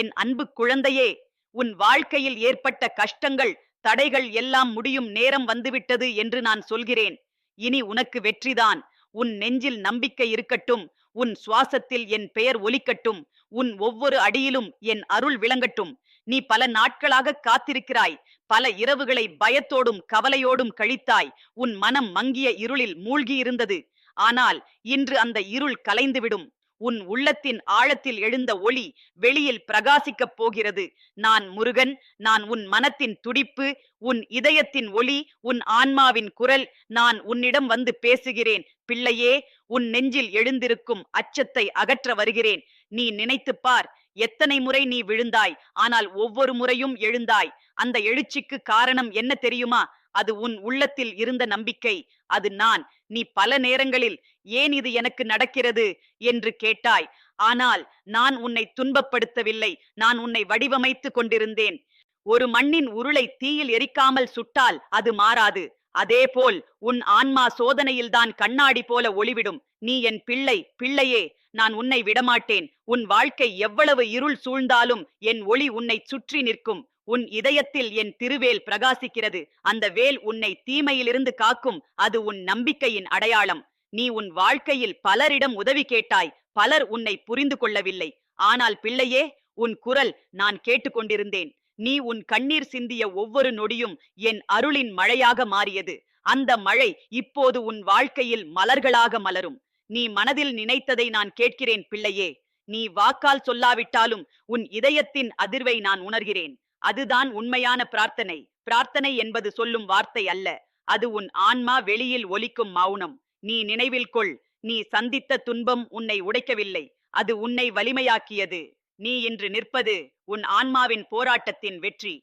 என் அன்பு குழந்தையே உன் வாழ்க்கையில் ஏற்பட்ட கஷ்டங்கள் தடைகள் எல்லாம் முடியும் நேரம் வந்துவிட்டது என்று நான் சொல்கிறேன். இனி உனக்கு வெற்றிதான். உன் நெஞ்சில் நம்பிக்கை இருக்கட்டும். உன் சுவாசத்தில் என் பெயர் ஒலிக்கட்டும். உன் ஒவ்வொரு அடியிலும் என் அருள் விளங்கட்டும். நீ பல நாட்களாக காத்திருக்கிறாய். பல இரவுகளை பயத்தோடும் கவலையோடும் கழித்தாய். உன் மனம் மங்கிய இருளில் மூழ்கியிருந்தது. ஆனால் இன்று அந்த இருள் கலைந்துவிடும். உன் உள்ளத்தின் ஆழத்தில் எழுந்த ஒளி வெளியில் பிரகாசிக்கப் போகிறது. நான் முருகன் நான் உன் மனத்தின் துடிப்பு உன் இதயத்தின் ஒளி உன் ஆன்மாவின் குரல் நான் உன்னிடம் வந்து பேசுகிறேன். பிள்ளையே உன் நெஞ்சில் எழுந்திருக்கும் அச்சத்தை அகற்ற வருகிறேன். நீ நினைத்துப் பார் எத்தனை முறை நீ விழுந்தாய் ஆனால் ஒவ்வொரு முறையும் எழுந்தாய். அந்த எழுச்சிக்கு காரணம் என்ன தெரியுமா? அது உன் உள்ளத்தில் இருந்த நம்பிக்கை. அது நான். நீ பல நேரங்களில் ஏன் இது எனக்கு நடக்கிறது என்று கேட்டாய். ஆனால் நான் உன்னை துன்பப்படுத்தவில்லை. நான் உன்னை வடிவமைத்து கொண்டிருந்தேன். ஒரு மண்ணின் உருளை தீயில் எரிக்காமல் சுட்டால் அது மாறாது. அதேபோல் உன் ஆன்மா சோதனையில்தான் கண்ணாடி போல ஒளிவிடும். நீ என் பிள்ளை பிள்ளையே நான் உன்னை விடமாட்டேன். உன் வாழ்க்கை எவ்வளவு இருள் சூழ்ந்தாலும் என் ஒளி உன்னை சுற்றி நிற்கும். உன் இதயத்தில் என் திருவேல் பிரகாசிக்கிறது. அந்த வேல் உன்னை தீமையிலிருந்து காக்கும். அது உன் நம்பிக்கையின் அடையாளம். நீ உன் வாழ்க்கையில் பலரிடம் உதவி கேட்டாய் பலர் உன்னை புரிந்து கொள்ளவில்லை. ஆனால் பிள்ளையே உன் குரல் நான் கேட்டுக்கொண்டிருந்தேன். நீ உன் கண்ணீர் சிந்திய ஒவ்வொரு நொடியும் என் அருளின் மழையாக மாறியது. அந்த மழை இப்போது உன் வாழ்க்கையில் மலர்களாக மலரும். நீ மனதில் நினைத்ததை நான் கேட்கிறேன் பிள்ளையே. நீ வாக்கால் சொல்லாவிட்டாலும் உன் இதயத்தின் அதிர்வை நான் உணர்கிறேன். அதுதான் உண்மையான பிரார்த்தனை. பிரார்த்தனை என்பது சொல்லும் வார்த்தை அல்ல. அது உன் ஆன்மா வெளியில் ஒலிக்கும் மௌனம். நீ நினைவில் கொள். நீ சந்தித்த துன்பம் உன்னை உடைக்கவில்லை. அது உன்னை வலிமையாக்கியது. நீ இன்று நிற்பது உன் ஆன்மாவின் போராட்டத்தின் வெற்றி.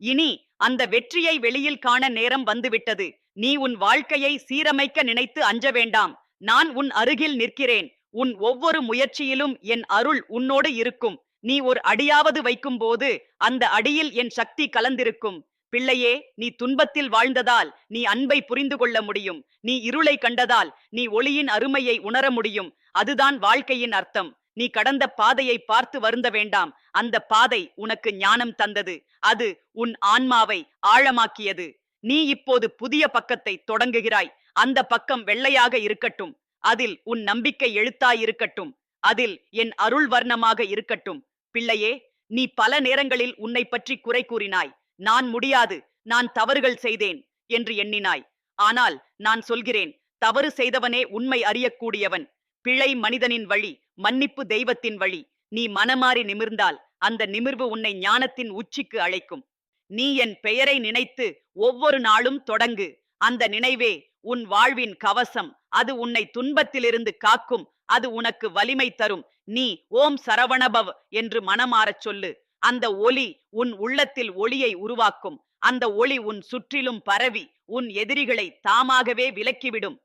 இனி அந்த வெற்றியை வெளியில் காண நேரம் வந்துவிட்டது. நீ உன் வாழ்க்கையை சீரமைக்க நினைத்து அஞ்ச வேண்டாம். நான் உன் அருகில் நிற்கிறேன். உன் ஒவ்வொரு முயற்சியிலும் என் அருள் உன்னோடு இருக்கும். நீ ஒரு அடியாவது வைக்கும்போது அந்த அடியில் என் சக்தி கலந்திருக்கும். பிள்ளையே நீ துன்பத்தில் வாழ்ந்ததால் நீ அன்பை புரிந்து கொள்ள முடியும். நீ இருளை கண்டதால் நீ ஒளியின் அருமையை உணர முடியும். அதுதான் வாழ்க்கையின் அர்த்தம். நீ கடந்த பாதையை பார்த்து வருந்த வேண்டாம். அந்த பாதை உனக்கு ஞானம் தந்தது. அது உன் ஆன்மாவை ஆழமாக்கியது. நீ இப்போது புதிய பக்கத்தை தொடங்குகிறாய். அந்த பக்கம் வெள்ளையாக இருக்கட்டும். அதில் உன் நம்பிக்கை எழுத்தாய் இருக்கட்டும் அதில் என் அருள் வர்ணமாக இருக்கட்டும். பிள்ளையே நீ பல நேரங்களில் உன்னை பற்றி குறை கூறினாய். நான் முடியாது நான் தவறுகள் செய்தேன் என்று எண்ணினாய். ஆனால் நான் சொல்கிறேன் தவறு செய்தவனே உண்மை அறியக்கூடியவன். பிழை மனிதனின் வழி மன்னிப்பு தெய்வத்தின் வழி. நீ மனமாறி நிமிர்ந்தால் அந்த நிமிர்வு உன்னை ஞானத்தின் உச்சிக்கு அழைக்கும். நீ என் பெயரை நினைத்து ஒவ்வொரு நாளும் தொடங்கு. அந்த நினைவே உன் வாழ்வின் கவசம். அது உன்னை துன்பத்திலிருந்து காக்கும். அது உனக்கு வலிமை தரும். நீ ஓம் சரவணபவ் என்று மனமாறச் சொல்லு. அந்த ஒலி உன் உள்ளத்தில் ஒளியை உருவாக்கும். அந்த ஒளி உன் சுற்றிலும் பரவி உன் எதிரிகளை தாமாகவே விலக்கிவிடும்.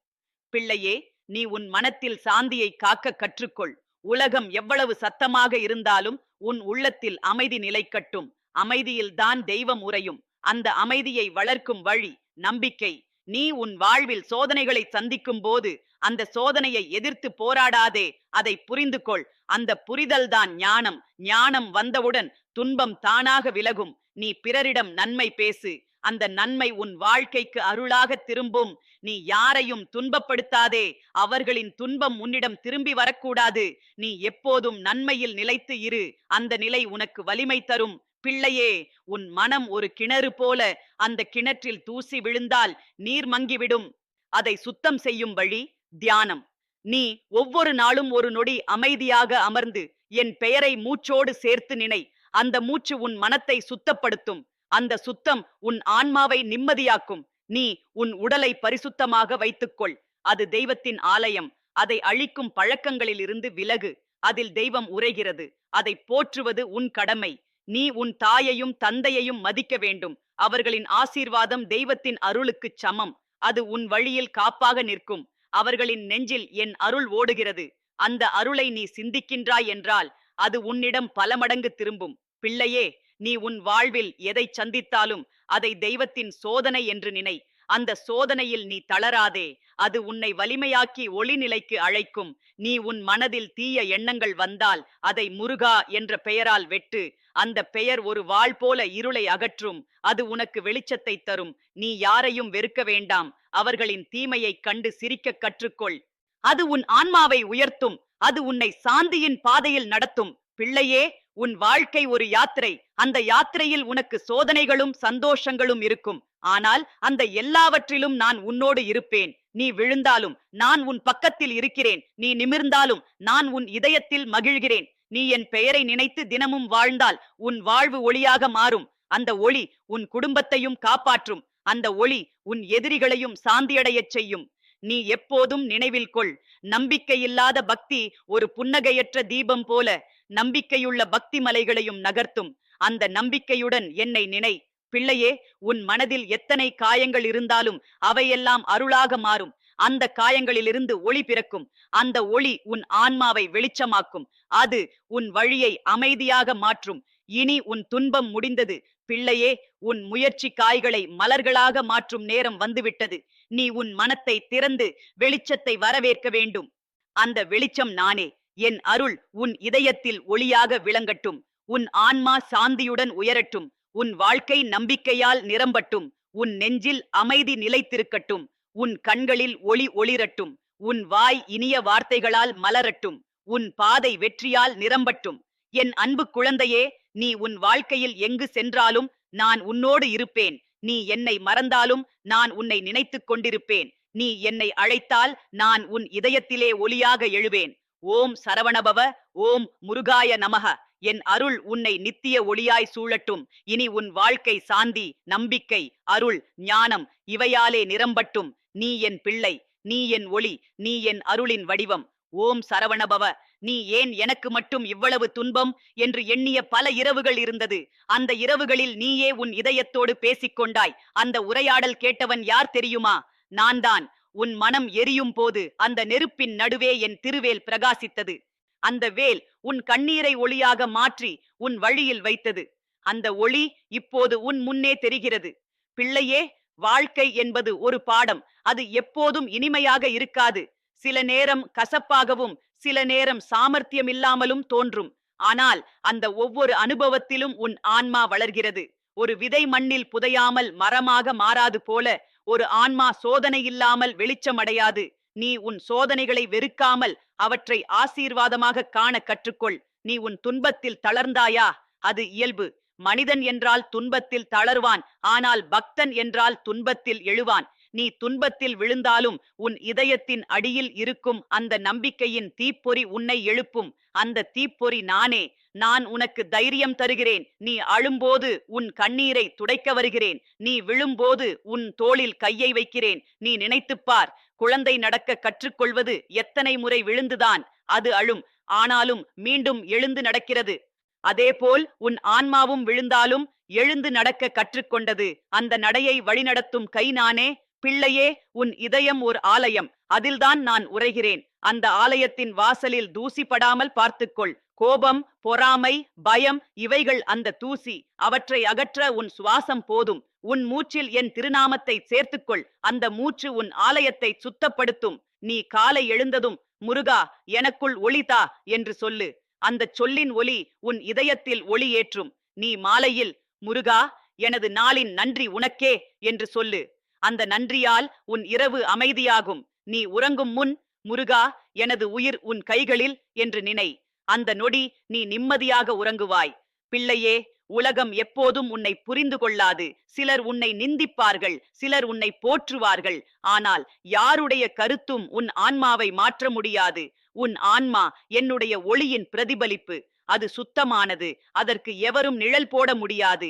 பிள்ளையே நீ உன் மனத்தில் சாந்தியை காக்க கற்றுக்கொள். உலகம் எவ்வளவு சத்தமாக இருந்தாலும் உன் உள்ளத்தில் அமைதி நிலைக்கட்டும். அமைதியில்தான் தெய்வம் உறையும். அந்த அமைதியை வளர்க்கும் வழி நம்பிக்கை. நீ உன் வாழ்வில் சோதனைகளை சந்திக்கும் போது அந்த சோதனையை எதிர்த்து போராடாதே. அதை புரிந்து கொள் அந்த புரிதல்தான் ஞானம். ஞானம் வந்தவுடன் துன்பம் தானாக விலகும். நீ பிறரிடம் நன்மை பேசு. அந்த நன்மை உன் வாழ்க்கைக்கு அருளாக திரும்பும். நீ யாரையும் துன்பப்படுத்தாதே. அவர்களின் துன்பம் உன்னிடம் திரும்பி வரக்கூடாது. நீ எப்போதும் நன்மையில் நிலைத்து இரு. அந்த நிலை உனக்கு வலிமை தரும். பிள்ளையே உன் மனம் ஒரு கிணறு போல அந்த கிணற்றில் தூசி விழுந்தால் நீர் மங்கிவிடும். அதை சுத்தம் செய்யும் வழி தியானம். நீ ஒவ்வொரு நாளும் ஒரு நொடி அமைதியாக அமர்ந்து என் பெயரை மூச்சோடு சேர்த்து நினை. அந்த மூச்சு உன் மனத்தை சுத்தப்படுத்தும். அந்த சுத்தம் உன் ஆன்மாவை நிம்மதியாக்கும். நீ உன் உடலை பரிசுத்தமாக வைத்துக்கொள். அது தெய்வத்தின் ஆலயம். அதை அழிக்கும் பழக்கங்களிலிருந்து விலகு. அதில் தெய்வம் உரைகிறது அதை போற்றுவது உன் கடமை. நீ உன் தாயையும் தந்தையையும் மதிக்க வேண்டும். அவர்களின் ஆசீர்வாதம் தெய்வத்தின் அருளுக்குச் சமம். அது உன் வழியில் காப்பாக நிற்கும். அவர்களின் நெஞ்சில் என் அருள் ஓடுகிறது. அந்த அருளை நீ சிந்திக்கின்றாய் என்றால் அது உன்னிடம் பல மடங்கு திரும்பும். பிள்ளையே நீ உன் வாழ்வில் எதை சந்தித்தாலும் அதை தெய்வத்தின் சோதனை என்று நினை. அந்த சோதனையில் நீ தளராதே. அது உன்னை வலிமையாக்கி ஒளிநிலைக்கு அழைக்கும். நீ உன் மனதில் தீய எண்ணங்கள் வந்தால் அதை முருகா என்ற பெயரால் வெட்டு. அந்த பெயர் ஒரு வாள் போல இருளை அகற்றும். அது உனக்கு வெளிச்சத்தை தரும். நீ யாரையும் வெறுக்க வேண்டாம். அவர்களின் தீமையைக் கண்டு சிரிக்க கற்றுக்கொள். அது உன் ஆன்மாவை உயர்த்தும். அது உன்னை சாந்தியின் பாதையில் நடத்தும். பிள்ளையே உன் வாழ்க்கை ஒரு யாத்திரை. அந்த யாத்திரையில் உனக்கு சோதனைகளும் சந்தோஷங்களும் இருக்கும். ஆனால் அந்த எல்லாவற்றிலும் நான் உன்னோடு இருப்பேன். நீ விழுந்தாலும் நான் உன் பக்கத்தில் இருக்கிறேன். நீ நிமிர்ந்தாலும் நான் உன் இதயத்தில் மகிழ்கிறேன். நீ என் பெயரை நினைத்து தினமும் வாழ்ந்தால் உன் வாழ்வு ஒளியாக மாறும். அந்த ஒளி உன் குடும்பத்தையும் காப்பாற்றும். அந்த ஒளி உன் எதிரிகளையும் சாந்தியடையச் செய்யும். நீ எப்போதும் நினைவில் கொள். நம்பிக்கையில்லாத பக்தி ஒரு புன்னகையற்ற தீபம் போல நம்பிக்கையுள்ள பக்தி மலைகளையும் நகர்த்தும். அந்த நம்பிக்கையுடன் என்னை நினை. பிள்ளையே உன் மனதில் எத்தனை காயங்கள் இருந்தாலும் அவையெல்லாம் அருளாக மாறும். அந்த காயங்களிலிருந்து ஒளி பிறக்கும். அந்த ஒளி உன் ஆன்மாவை வெளிச்சமாக்கும். அது உன் வழியை அமைதியாக மாற்றும். இனி உன் துன்பம் முடிந்தது. பிள்ளையே உன் முயற்சி காய்களை மலர்களாக மாற்றும் நேரம் வந்துவிட்டது. நீ உன் மனத்தை திறந்து வெளிச்சத்தை வரவேற்க வேண்டும். அந்த வெளிச்சம் நானே. என் அருள் உன் இதயத்தில் ஒளியாக விளங்கட்டும். உன் ஆன்மா சாந்தியுடன் உயரட்டும். உன் வாழ்க்கை நம்பிக்கையால் நிரம்பட்டும். உன் நெஞ்சில் அமைதி நிலைத்திருக்கட்டும். உன் கண்களில் ஒளி ஒளிரட்டும். உன் வாய் இனிய வார்த்தைகளால் மலரட்டும். உன் பாதை வெற்றியால் நிரம்பட்டும். என் அன்பு குழந்தையே நீ உன் வாழ்க்கையில் எங்கு சென்றாலும் நான் உன்னோடு இருப்பேன். நீ என்னை மறந்தாலும் நான் உன்னை நினைத்துக் கொண்டிருப்பேன். நீ என்னை அழைத்தால் நான் உன் இதயத்திலே ஒளியாக எழுவேன். ஓம் சரவணபவ ஓம் முருகாய நமக. என் அருள் உன்னை நித்திய ஒளியாய் சூழட்டும். இனி உன் வாழ்க்கை சாந்தி நம்பிக்கை அருள் ஞானம் இவையாலே நிரம்பட்டும். நீ என் பிள்ளை நீ என் ஒளி நீ என் அருளின் வடிவம். ஓம் சரவணபவ நீ ஏன் எனக்கு மட்டும் இவ்வளவு துன்பம்? என்று எண்ணிய பல இரவுகள் இருந்தது. அந்த இரவுகளில் நீயே உன் இதயத்தோடு பேசிக்கொண்டாய். அந்த உரையாடல் கேட்டவன் யார் தெரியுமா? நான் தான் உன் மனம் எரியும் போது அந்த நெருப்பின் நடுவே என் திருவேல் பிரகாசித்தது. அந்த வேல் உன் கண்ணீரை ஒளியாக மாற்றி உன் வழியில் வைத்தது. அந்த ஒளி இப்போது உன் முன்னே தெரிகிறது. பிள்ளையே வாழ்க்கை என்பது ஒரு பாடம். அது எப்போதும் இனிமையாக இருக்காது. சில நேரம் கசப்பாகவும் சில நேரம் சாமர்த்தியம் இல்லாமலும் தோன்றும். ஆனால் அந்த ஒவ்வொரு அனுபவத்திலும் உன் ஆன்மா வளர்கிறது. ஒரு விதை மண்ணில் புதையாமல் மரமாக மாறாது போல ஒரு ஆன்மா சோதனை இல்லாமல் வெளிச்சமடையாது. நீ உன் சோதனைகளை வெறுக்காமல் அவற்றை ஆசீர்வாதமாக காண கற்றுக்கொள். நீ உன் துன்பத்தில் தளர்ந்தாயா? அது இயல்பு. மனிதன் என்றால் துன்பத்தில் தளர்வான் ஆனால் பக்தன் என்றால் துன்பத்தில் எழுவான். நீ துன்பத்தில் விழுந்தாலும் உன் இதயத்தின் அடியில் இருக்கும் அந்த நம்பிக்கையின் தீப்பொறி உன்னை எழுப்பும். அந்த தீப்பொறி நானே. நான் உனக்கு தைரியம் தருகிறேன். நீ அழும்போது உன் கண்ணீரை துடைக்க வருகிறேன். நீ விழும்போது உன் தோளில் கையை வைக்கிறேன். நீ நினைத்துப் பார் குழந்தை நடக்க கற்றுக்கொள்வது எத்தனை முறை விழுந்துதான் அது அழும். ஆனாலும் மீண்டும் எழுந்து நடக்கிறது. அதேபோல் உன் ஆன்மாவும் விழுந்தாலும் எழுந்து நடக்க கற்றுக்கொண்டது. அந்த நடையை வழிநடத்தும் கை நானே பிள்ளையே உன் இதயம் ஒரு ஆலயம். அதில்தான் நான் உரைகிறேன் அந்த ஆலயத்தின் வாசலில் தூசிப்படாமல் பார்த்துக்கொள். கோபம் பொறாமை பயம் இவைகள் அந்த தூசி. அவற்றை அகற்ற உன் சுவாசம் போதும். உன் மூச்சில் என் திருநாமத்தை சேர்த்துக்கொள். அந்த மூச்சு உன் ஆலயத்தை சுத்தப்படுத்தும். நீ காலை எழுந்ததும் முருகா எனக்குள் ஒளிதா என்று சொல்லு. அந்த சொல்லின் ஒலி உன் இதயத்தில் ஒளி ஏற்றும். நீ மாலையில் முருகா எனது நாளின் நன்றி உனக்கே என்று சொல்லு. அந்த நன்றியால் உன் இரவு அமைதியாகும். நீ உறங்கும் முன் முருகா எனது உயிர் உன் கைகளில் என்று நினை. அந்த நொடி நீ நிம்மதியாக உறங்குவாய். பிள்ளையே உலகம் எப்போதும் உன்னை புரிந்து கொள்ளாது. சிலர் உன்னை நிந்திப்பார்கள் சிலர் உன்னை போற்றுவார்கள். ஆனால் யாருடைய கருத்தும் உன் ஆன்மாவை மாற்ற முடியாது. உன் ஆன்மா என்னுடைய ஒளியின் பிரதிபலிப்பு. அது சுத்தமானது. அதற்கு எவரும் நிழல் போட முடியாது.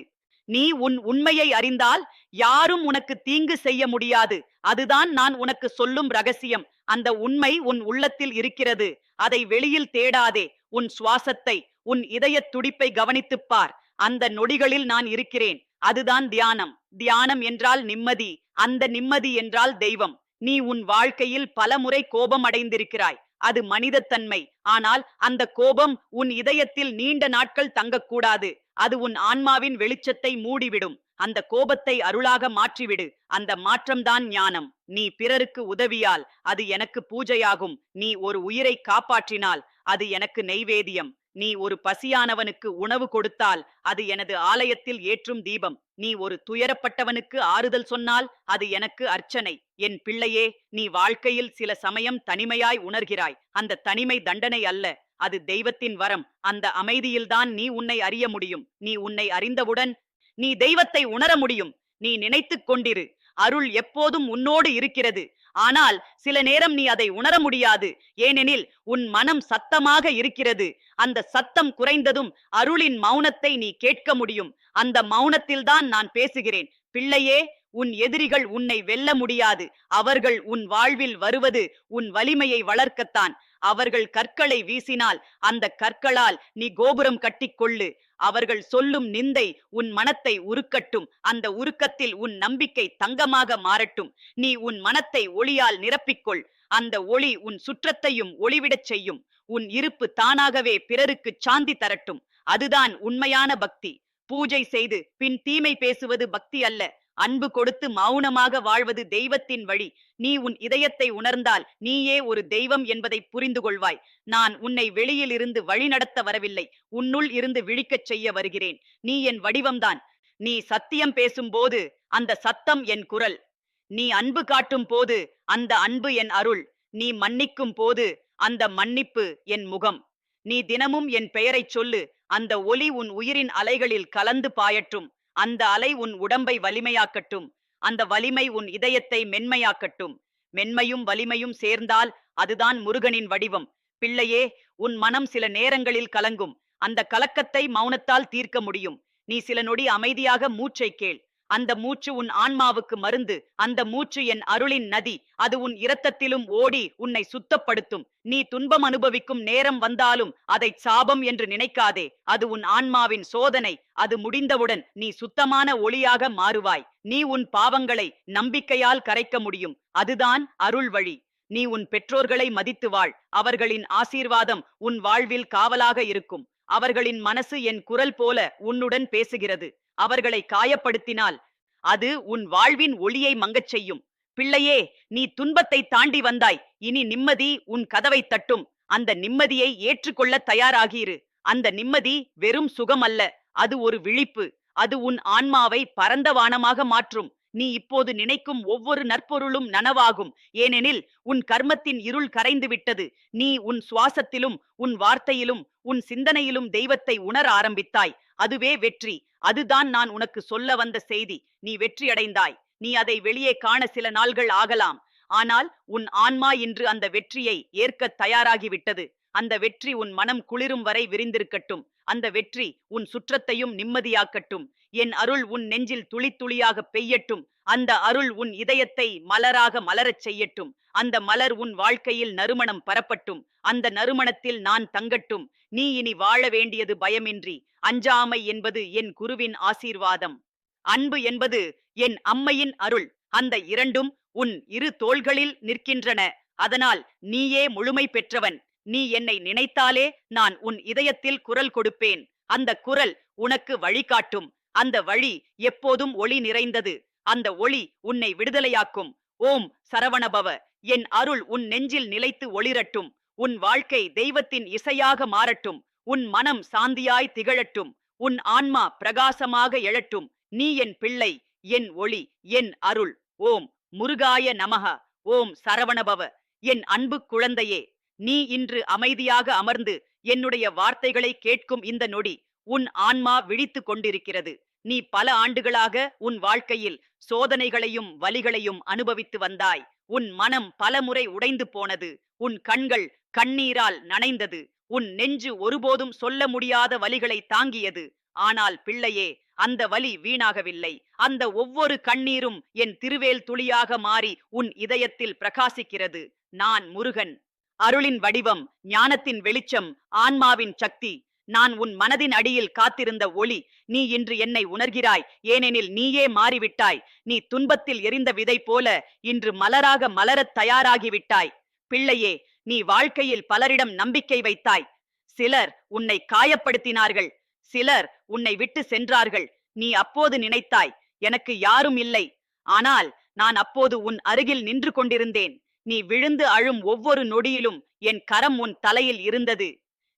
நீ உன் உண்மையை அறிந்தால் யாரும் உனக்கு தீங்கு செய்ய முடியாது. அதுதான் நான் உனக்கு சொல்லும் ரகசியம். அந்த உண்மை உன் உள்ளத்தில் இருக்கிறது. அதை வெளியில் தேடாதே. உன் சுவாசத்தை உன் இதயத் துடிப்பை கவனித்துப் பார். அந்த நொடிகளில் நான் இருக்கிறேன். அதுதான் தியானம். தியானம் என்றால் நிம்மதி. அந்த நிம்மதி என்றால் தெய்வம். நீ உன் வாழ்க்கையில் பலமுறை கோபம் அடைந்திருக்கிறாய். அது மனிதத்தன்மை. ஆனால் அந்த கோபம் உன் இதயத்தில் நீண்ட நாட்கள் தங்கக்கூடாது. அது உன் ஆன்மாவின் வெளிச்சத்தை மூடிவிடும். அந்த கோபத்தை அருளாக மாற்றிவிடு. அந்த மாற்றம்தான் ஞானம். நீ பிறருக்கு உதவியால் அது எனக்கு பூஜையாகும். நீ ஒரு உயிரை காப்பாற்றினால் அது எனக்கு நெய்வேதியம் நீ ஒரு பசியானவனுக்கு உணவு கொடுத்தால் அது எனது ஆலயத்தில் ஏற்றும் தீபம். நீ ஒரு துயரப்பட்டவனுக்கு ஆறுதல் சொன்னால் அது எனக்கு அர்ச்சனை. என் பிள்ளையே நீ வாழ்க்கையில் சில சமயம் தனிமையாய் உணர்கிறாய். அந்த தனிமை தண்டனை அல்ல அது தெய்வத்தின் வரம். அந்த அமைதியில்தான் நீ உன்னை அறிய முடியும். நீ உன்னை அறிந்தவுடன் நீ தெய்வத்தை உணர முடியும். நீ நினைத்துக் கொண்டிரு. அருள் எப்போதும் உன்னோடு இருக்கிறது. ஆனால் சில நேரம் நீ அதை உணர முடியாது. ஏனெனில் உன் மனம் சத்தமாக இருக்கிறது. அந்த சத்தம் குறைந்ததும் அருளின் மௌனத்தை நீ கேட்க முடியும். அந்த மௌனத்தில்தான் நான் பேசுகிறேன். பிள்ளையே உன் எதிரிகள் உன்னை வெல்ல முடியாது. அவர்கள் உன் வாழ்வில் வருவது உன் வலிமையை வளர்க்கத்தான். அவர்கள் கற்களை வீசினால் அந்த கற்களால் நீ கோபுரம் கட்டிக்கொள்ளு அவர்கள் சொல்லும் நிந்தை உன் மனத்தை உருக்கட்டும். அந்த உருக்கத்தில் உன் நம்பிக்கை தங்கமாக மாறட்டும். நீ உன் மனத்தை ஒளியால் நிரப்பிக்கொள். அந்த ஒளி உன் சுற்றத்தையும் ஒளிவிடச் செய்யும். உன் இருப்பு தானாகவே பிறருக்கு சாந்தி தரட்டும். அதுதான் உண்மையான பக்தி. பூஜை செய்து பின் தீமை பேசுவது பக்தி அல்ல. அன்பு கொடுத்து மௌனமாக வாழ்வது தெய்வத்தின் வழி. நீ உன் இதயத்தை உணர்ந்தால் நீயே ஒரு தெய்வம் என்பதை புரிந்து கொள்வாய். நான் உன்னை வெளியில் இருந்து வழிநடத்த வரவில்லை. உன்னுள் இருந்து விழிக்கச் செய்ய வருகிறேன். நீ என் வடிவம்தான். நீ சத்தியம் பேசும்போது அந்த சத்தம் என் குரல். நீ அன்பு காட்டும் போது அந்த அன்பு என் அருள். நீ மன்னிக்கும் போது அந்த மன்னிப்பு என் முகம். நீ தினமும் என் பெயரைச் சொல்லு. அந்த ஒலி உன் உயிரின் அலைகளில் கலந்து பாயற்றும். அந்த அலை உன் உடம்பை வலிமையாக்கட்டும். அந்த வலிமை உன் இதயத்தை மென்மையாக்கட்டும். மென்மையும் வலிமையும் சேர்ந்தால் அதுதான் முருகனின் வடிவம். பிள்ளையே உன் மனம் சில நேரங்களில் கலங்கும். அந்த கலக்கத்தை மௌனத்தால் தீர்க்க முடியும். நீ சில நொடி அமைதியாக மூச்சை கேள். அந்த மூச்சு உன் ஆன்மாவுக்கு மருந்து. அந்த மூச்சு என் அருளின் நதி. அது உன் இரத்தத்திலும் ஓடி உன்னை சுத்தப்படுத்தும். நீ துன்பம் அனுபவிக்கும் நேரம் வந்தாலும் அதை சாபம் என்று நினைக்காதே. அது உன் ஆன்மாவின் சோதனை. அது முடிந்தவுடன் நீ சுத்தமான ஒளியாக மாறுவாய். நீ உன் பாவங்களை நம்பிக்கையால் கரைக்க முடியும். அதுதான் அருள் வழி. நீ உன் பெற்றோர்களை மதித்து வாழ். அவர்களின் ஆசீர்வாதம் உன் வாழ்வில் காவலாக இருக்கும். அவர்களின் மனசு என் குரல் போல உன்னுடன் பேசுகிறது. அவர்களை காயப்படுத்தினால் அது உன் வாழ்வின் ஒளியை மங்கச் செய்யும். பிள்ளையே நீ துன்பத்தை தாண்டி வந்தாய். இனி நிம்மதி உன் கதவை தட்டும். அந்த நிம்மதியை ஏற்றுக்கொள்ள தயாராகிரு. அந்த நிம்மதி வெறும் சுகம் அல்ல அது ஒரு விழிப்பு. அது உன் ஆன்மாவை பரந்த வானமாக மாற்றும். நீ இப்போது நினைக்கும் ஒவ்வொரு நற்பொருளும் நனவாகும். ஏனெனில் உன் கர்மத்தின் இருள் கரைந்து விட்டது. நீ உன் சுவாசத்திலும் உன் வார்த்தையிலும் உன் சிந்தனையிலும் தெய்வத்தை உணர ஆரம்பித்தாய். அதுவே வெற்றி. அதுதான் நான் உனக்கு சொல்ல வந்த செய்தி. நீ வெற்றியடைந்தாய். நீ அதை வெளியே காண சில நாள்கள் ஆகலாம். ஆனால் உன் ஆன்மா இன்று அந்த வெற்றியை ஏற்க தயாராகிவிட்டது. அந்த வெற்றி உன் மனம் குளிரும் வரை விரிந்திருக்கட்டும். அந்த வெற்றி உன் சுற்றத்தையும் நிம்மதியாக்கட்டும். என் அருள் உன் நெஞ்சில் துளி துளியாக பெய்யட்டும். அந்த அருள் உன் இதயத்தை மலராக மலரச் செய்யட்டும். அந்த மலர் உன் வாழ்க்கையில் நறுமணம் பரப்பட்டும். அந்த நறுமணத்தில் நான் தங்கட்டும். நீ இனி வாழ வேண்டியது பயமின்றி. அஞ்சாமை என்பது என் குருவின் ஆசீர்வாதம். அன்பு என்பது என் அம்மையின் அருள். அந்த இரண்டும் உன் இரு தோள்களில் நிற்கின்றன. அதனால் நீயே முழுமை பெற்றவன். நீ என்னை நினைத்தாலே நான் உன் இதயத்தில் குரல் கொடுப்பேன். அந்த குரல் உனக்கு வழிகாட்டும் அந்த வழி எப்போதும் ஒளி நிறைந்தது. அந்த ஒளி உன்னை விடுதலையாக்கும். ஓம் சரவணபவ என் அருள் உன் நெஞ்சில் நிலைத்து ஒளிரட்டும். உன் வாழ்க்கை தெய்வத்தின் இசையாக மாறட்டும். உன் மனம் சாந்தியாய் திகழட்டும். உன் ஆன்மா பிரகாசமாக எழட்டும். நீ என் பிள்ளை என் ஒளி என் அருள். ஓம் முருகாய நமக ஓம் சரவணபவ என் அன்பு குழந்தையே. நீ இன்று அமைதியாக அமர்ந்து என்னுடைய வார்த்தைகளை கேட்கும் இந்த நொடி உன் ஆன்மா விழித்து கொண்டிருக்கிறது. நீ பல ஆண்டுகளாக உன் வாழ்க்கையில் சோதனைகளையும் வலிகளையும் அனுபவித்து வந்தாய். உன் மனம் பலமுறை உடைந்து போனது. உன் கண்கள் கண்ணீரால் நனைந்தது. உன் நெஞ்சு ஒருபோதும் சொல்ல முடியாத வலிகளை தாங்கியது. ஆனால் பிள்ளையே அந்த வலி வீணாகவில்லை. அந்த ஒவ்வொரு கண்ணீரும் என் திருவேல் துளியாக மாறி உன் இதயத்தில் பிரகாசிக்கிறது. நான் முருகன். அருளின் வடிவம் ஞானத்தின் வெளிச்சம் ஆன்மாவின் சக்தி. நான் உன் மனதின் அடியில் காத்திருந்த ஒளி நீ இன்று என்னை உணர்கிறாய் ஏனெனில் நீயே மாறிவிட்டாய். நீ துன்பத்தில் எரிந்த விதை போல இன்று மலராக மலரத் தயாராகிவிட்டாய். பிள்ளையே நீ வாழ்க்கையில் பலரிடம் நம்பிக்கை வைத்தாய். சிலர் உன்னை காயப்படுத்தினார்கள். சிலர் உன்னை விட்டு சென்றார்கள். நீ அப்போது நினைத்தாய் எனக்கு யாரும் இல்லை. ஆனால் நான் அப்போது உன் அருகில் நின்று கொண்டிருந்தேன். நீ விழுந்து அழும் ஒவ்வொரு நொடியிலும் என் கரம் உன் தலையில் இருந்தது.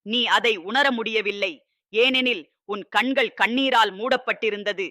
நீ அதை உணர முடியவில்லை. ஏனெனில் உன் கண்கள் கண்ணீரால் மூடப்பட்டிருந்தது.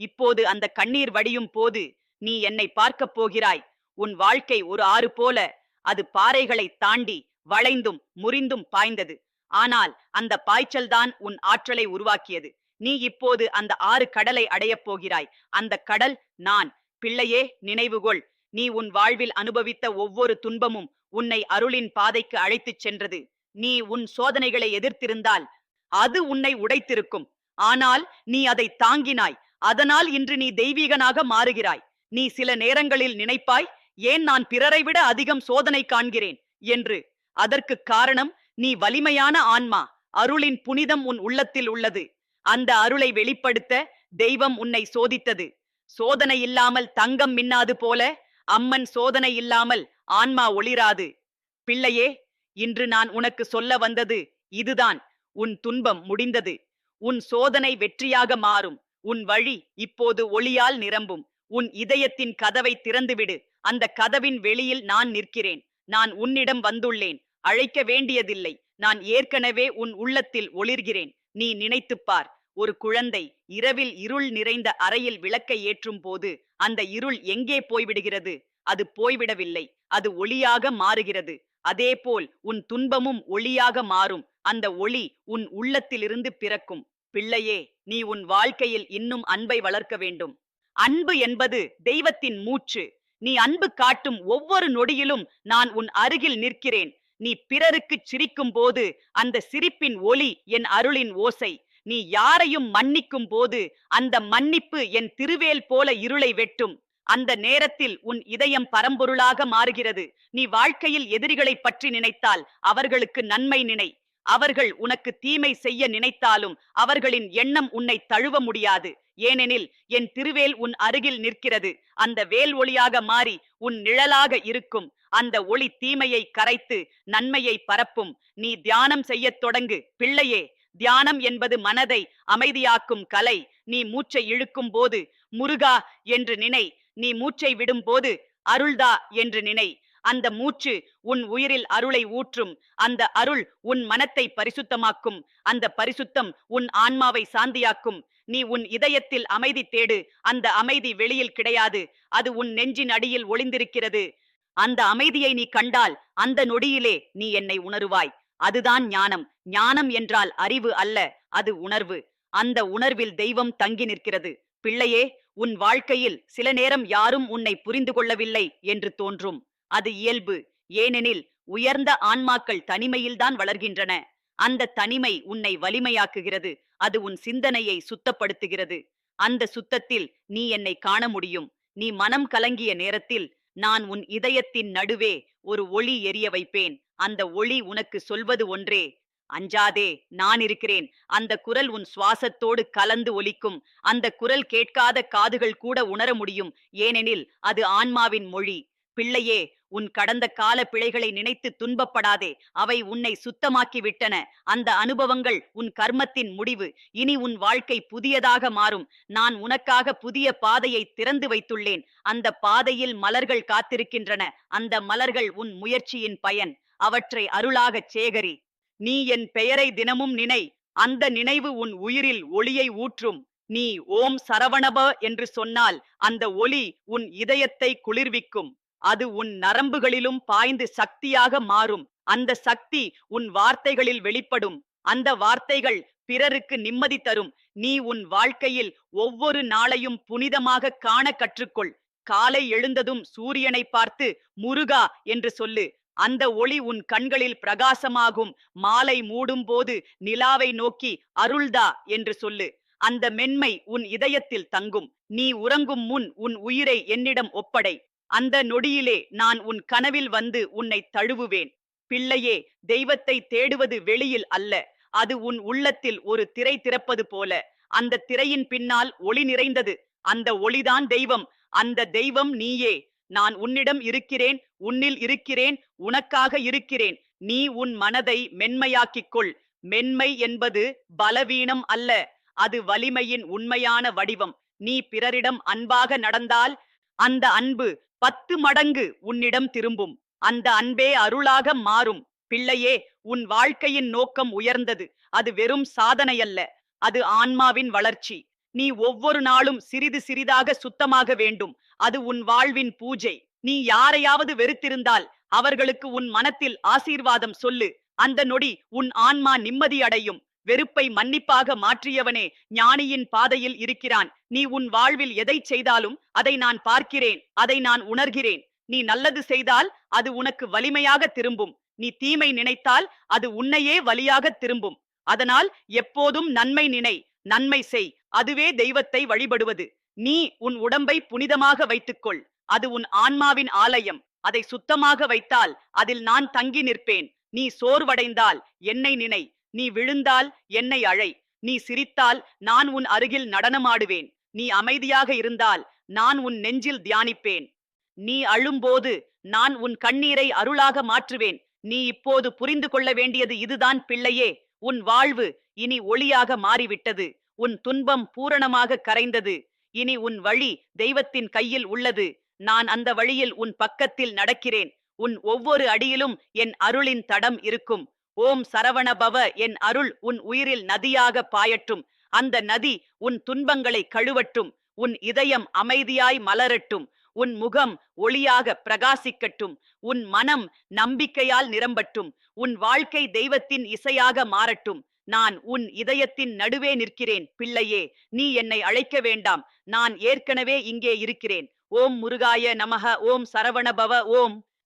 இப்போது அந்த கண்ணீர் வடியும் போது நீ என்னை பார்க்கப் போகிறாய். உன் வாழ்க்கை ஒரு ஆறு போல. அது பாறைகளை தாண்டி வளைந்தும் முறிந்தும் பாய்ந்தது. ஆனால் அந்த பாய்ச்சல்தான் உன் ஆற்றலை உருவாக்கியது. நீ இப்போது அந்த ஆறு கடலை அடையப் போகிறாய். அந்த கடல் நான். பிள்ளையே நினைவுகொள். நீ உன் வாழ்வில் அனுபவித்த ஒவ்வொரு துன்பமும் உன்னை அருளின் பாதைக்கு அழைத்துச் சென்றது. நீ உன் சோதனைகளை எதிர்த்திருந்தால் அது உன்னை உடைத்திருக்கும். ஆனால் நீ அதை தாங்கினாய். அதனால் இன்று நீ தெய்வீகனாக மாறுகிறாய். நீ சில நேரங்களில் நினைப்பாய் ஏன் நான் பிறரை விட அதிகம் சோதனை காண்கிறேன்? என்று. அதற்கு காரணம் நீ வலிமையான ஆன்மா. அருளின் புனிதம் உன் உள்ளத்தில் உள்ளது. அந்த அருளை வெளிப்படுத்த தெய்வம் உன்னை சோதித்தது. சோதனை இல்லாமல் தங்கம் மின்னாது போல அம்மன் சோதனை இல்லாமல் ஆன்மா ஒளிராது. பிள்ளையே இன்று நான் உனக்கு சொல்ல வந்தது இதுதான். உன் துன்பம் முடிந்தது. உன் சோதனை வெற்றியாக மாறும். உன் வழி இப்போது ஒளியால் நிரம்பும். உன் இதயத்தின் கதவை திறந்துவிடு. அந்த கதவின் வெளியில் நான் நிற்கிறேன். நான் உன்னிடம் வந்துள்ளேன். அழைக்க வேண்டியதில்லை. நான் ஏற்கனவே உன் உள்ளத்தில் ஒளிர்கிறேன். நீ நினைத்துப் பார். ஒரு குழந்தை இரவில் இருள் நிறைந்த அறையில் விளக்கை ஏற்றும் போது அந்த இருள் எங்கே போய்விடுகிறது? அது போய்விடவில்லை. அது ஒளியாக மாறுகிறது. அதேபோல் உன் துன்பமும் ஒளியாக மாறும். அந்த ஒளி உன் உள்ளத்திலிருந்து பிறக்கும். பிள்ளையே நீ உன் வாழ்க்கையில் இன்னும் அன்பை வளர்க்க வேண்டும். அன்பு என்பது தெய்வத்தின் மூச்சு. நீ அன்பு காட்டும் ஒவ்வொரு நொடியிலும் நான் உன் அருகில் நிற்கிறேன். நீ பிறருக்கு சிரிக்கும் போது அந்த சிரிப்பின் ஒலி என் அருளின் ஓசை. நீ யாரையும் மன்னிக்கும் போது அந்த மன்னிப்பு என் திருவேல் போல இருளை வெட்டும். அந்த நேரத்தில் உன் இதயம் பரம்பொருளாக மாறுகிறது. நீ வாழ்க்கையில் எதிரிகளை பற்றி நினைத்தால் அவர்களுக்கு நன்மை நினை. அவர்கள் உனக்கு தீமை செய்ய நினைத்தாலும் அவர்களின் எண்ணம் உன்னை தழுவ முடியாது. ஏனெனில் என் திருவேல் உன் அருகில் நிற்கிறது. அந்த வேல் ஒளியாக மாறி உன் நிழலாக இருக்கும். அந்த ஒளி தீமையை கரைத்து நன்மையை பரப்பும். நீ தியானம் செய்யத் தொடங்கு. பிள்ளையே தியானம் என்பது மனதை அமைதியாக்கும் கலை. நீ மூச்சை இழுக்கும் போது முருகா என்று நினை. நீ மூச்சை விடும் போது அருள்தா என்று நினை. அந்த மூச்சு உன் உயிரில் அருளை ஊற்றும். அந்த அருள் உன் மனத்தை பரிசுத்தமாக்கும். அந்த பரிசுத்தம் உன் ஆன்மாவை சாந்தியாக்கும். நீ உன் இதயத்தில் அமைதி தேடு. அந்த அமைதி வெளியில் கிடையாது. அது உன் நெஞ்சின் அடியில் ஒளிந்திருக்கிறது. அந்த அமைதியை நீ கண்டால் அந்த நொடியிலே நீ என்னை உணருவாய். அதுதான் ஞானம். ஞானம் என்றால் அறிவு அல்ல அது உணர்வு. அந்த உணர்வில் தெய்வம் தங்கி நிற்கிறது. பிள்ளையே உன் வாழ்க்கையில் சில நேரம் யாரும் உன்னை புரிந்து கொள்ளவில்லை என்று தோன்றும். அது இயல்பு. ஏனெனில் உயர்ந்த ஆன்மாக்கள் தனிமையில்தான் வளர்கின்றன. அந்த தனிமை உன்னை வலிமையாக்குகிறது. அது உன் சிந்தனையை சுத்தப்படுத்துகிறது. அந்த சுத்தத்தில் நீ என்னை காண முடியும். நீ மனம் கலங்கிய நேரத்தில் நான் உன் இதயத்தின் நடுவே ஒரு ஒளி எரிய வைப்பேன். அந்த ஒளி உனக்கு சொல்வது ஒன்றே. அஞ்சாதே நான் இருக்கிறேன். அந்த குரல் உன் சுவாசத்தோடு கலந்து ஒலிக்கும். அந்த குரல் கேட்காத காதுகள் கூட உணர முடியும். ஏனெனில் அது ஆன்மாவின் மொழி. பிள்ளையே உன் கடந்த கால பிழைகளை நினைத்து துன்பப்படாதே. அவை உன்னை சுத்தமாக்கி விட்டன அந்த அனுபவங்கள் உன் கர்மத்தின் முடிவு. இனி உன் வாழ்க்கை புதியதாக மாறும். நான் உனக்காக புதிய பாதையை திறந்து வைத்துள்ளேன். அந்த பாதையில் மலர்கள் காத்திருக்கின்றன. அந்த மலர்கள் உன் முயற்சியின் பயன். அவற்றை அருளாகச் சேகரி. நீ என் பெயரை தினமும் நினை. அந்த நினைவு உன் உயிரில் ஒளியை ஊற்றும். நீ ஓம் சரவணப என்று சொன்னால் அந்த ஒளி உன் இதயத்தை குளிர்விக்கும். அது உன் நரம்புகளிலும் பாய்ந்து சக்தியாக மாறும். அந்த சக்தி உன் வார்த்தைகளில் வெளிப்படும். அந்த வார்த்தைகள் பிறருக்கு நிம்மதி தரும். நீ உன் வாழ்க்கையில் ஒவ்வொரு நாளையும் புனிதமாக காண கற்றுக்கொள். காலை எழுந்ததும் சூரியனை பார்த்து முருகா என்று சொல்லு. அந்த ஒளி உன் கண்களில் பிரகாசமாகும். மாலை மூடும் போது நிலாவை நோக்கி அருள்தா என்று சொல்லு. அந்த மென்மை உன் இதயத்தில் தங்கும். நீ உறங்கும் முன் உன் உயிரை என்னிடம் ஒப்படை. அந்த நொடியிலே நான் உன் கனவில் வந்து உன்னை தழுவுவேன். பிள்ளையே தெய்வத்தை தேடுவது வெளியில் அல்ல. அது உன் உள்ளத்தில் ஒரு திரை திறப்பது போல. அந்த திரையின் பின்னால் ஒளி நிறைந்தது. அந்த ஒளிதான் தெய்வம். அந்த தெய்வம் நீயே. நான் உன்னிடம் இருக்கிறேன் உன்னில் இருக்கிறேன் உனக்காக இருக்கிறேன். நீ உன் மனதை மென்மையாக்கிக் கொள். மென்மை என்பது பலவீனம் அல்ல அது வலிமையின் உண்மையான வடிவம். நீ பிறரிடம் அன்பாக நடந்தால் அந்த அன்பு பத்து மடங்கு உன்னிடம் திரும்பும். அந்த அன்பே அருளாக மாறும். பிள்ளையே உன் வாழ்க்கையின் நோக்கம் உயர்ந்தது. அது வெறும் சாதனையல்ல அது ஆன்மாவின் வளர்ச்சி. நீ ஒவ்வொரு நாளும் சிறிது சிறிதாக சுத்தமாக வேண்டும். அது உன் வாழ்வின் பூஜை. நீ யாரையாவது வெறுத்திருந்தால் அவர்களுக்கு உன் மனத்தில் ஆசீர்வாதம் சொல்லு. அந்த நொடி உன் ஆன்மா நிம்மதி அடையும். வெறுப்பை மன்னிப்பாக மாற்றியவனே ஞானியின் பாதையில் இருக்கிறான். நீ உன் வாழ்வில் எதை செய்தாலும் அதை நான் பார்க்கிறேன். அதை நான் உணர்கிறேன். நீ நல்லது செய்தால் அது உனக்கு வலிமையாக திரும்பும். நீ தீமை நினைத்தால் அது உன்னையே வலியாக திரும்பும். அதனால் எப்போதும் நன்மை நினை. நன்மை செய். அதுவே தெய்வத்தை வழிபடுவது. நீ உன் உடம்பை புனிதமாக வைத்துக்கொள். அது உன் ஆன்மாவின் ஆலயம். அதை சுத்தமாக வைத்தால் அதில் நான் தங்கி நிற்பேன். நீ சோர்வடைந்தால் என்னை நினை. நீ விழுந்தால் என்னை அழை. நீ சிரித்தால் நான் உன் அருகில் நடனமாடுவேன். நீ அமைதியாக இருந்தால் நான் உன் நெஞ்சில் தியானிப்பேன். நீ அழும்போது நான் உன் கண்ணீரை அருளாக மாற்றுவேன். நீ இப்போது புரிந்து கொள்ள வேண்டியது இதுதான் பிள்ளையே. உன் வாழ்வு இனி ஒளியாக மாறிவிட்டது. உன் துன்பம் பூரணமாக கரைந்தது. இனி உன் வழி தெய்வத்தின் கையில் உள்ளது. நான் அந்த வழியில் உன் பக்கத்தில் நடக்கிறேன். உன் ஒவ்வொரு அடியிலும் என் அருளின் தடம் இருக்கும். ஓம் சரவணபவ என் அருள் உன் உயிரில் நதியாக பாயட்டும். அந்த நதி உன் துன்பங்களை கழுவட்டும். உன் இதயம் அமைதியாய் மலரட்டும். உன் முகம் ஒளியாக பிரகாசிக்கட்டும். உன் மனம் நம்பிக்கையால் நிரம்பட்டும். உன் வாழ்க்கை தெய்வத்தின் இசையாக மாறட்டும். நான் உன் இதயத்தின் நடுவே நிற்கிறேன். பிள்ளையே நீ என்னை அழைக்க வேண்டாம். நான் ஏற்கனவே இங்கே இருக்கிறேன். ஓம் முருகாய நமக ஓம் சரவணபவ ஓம்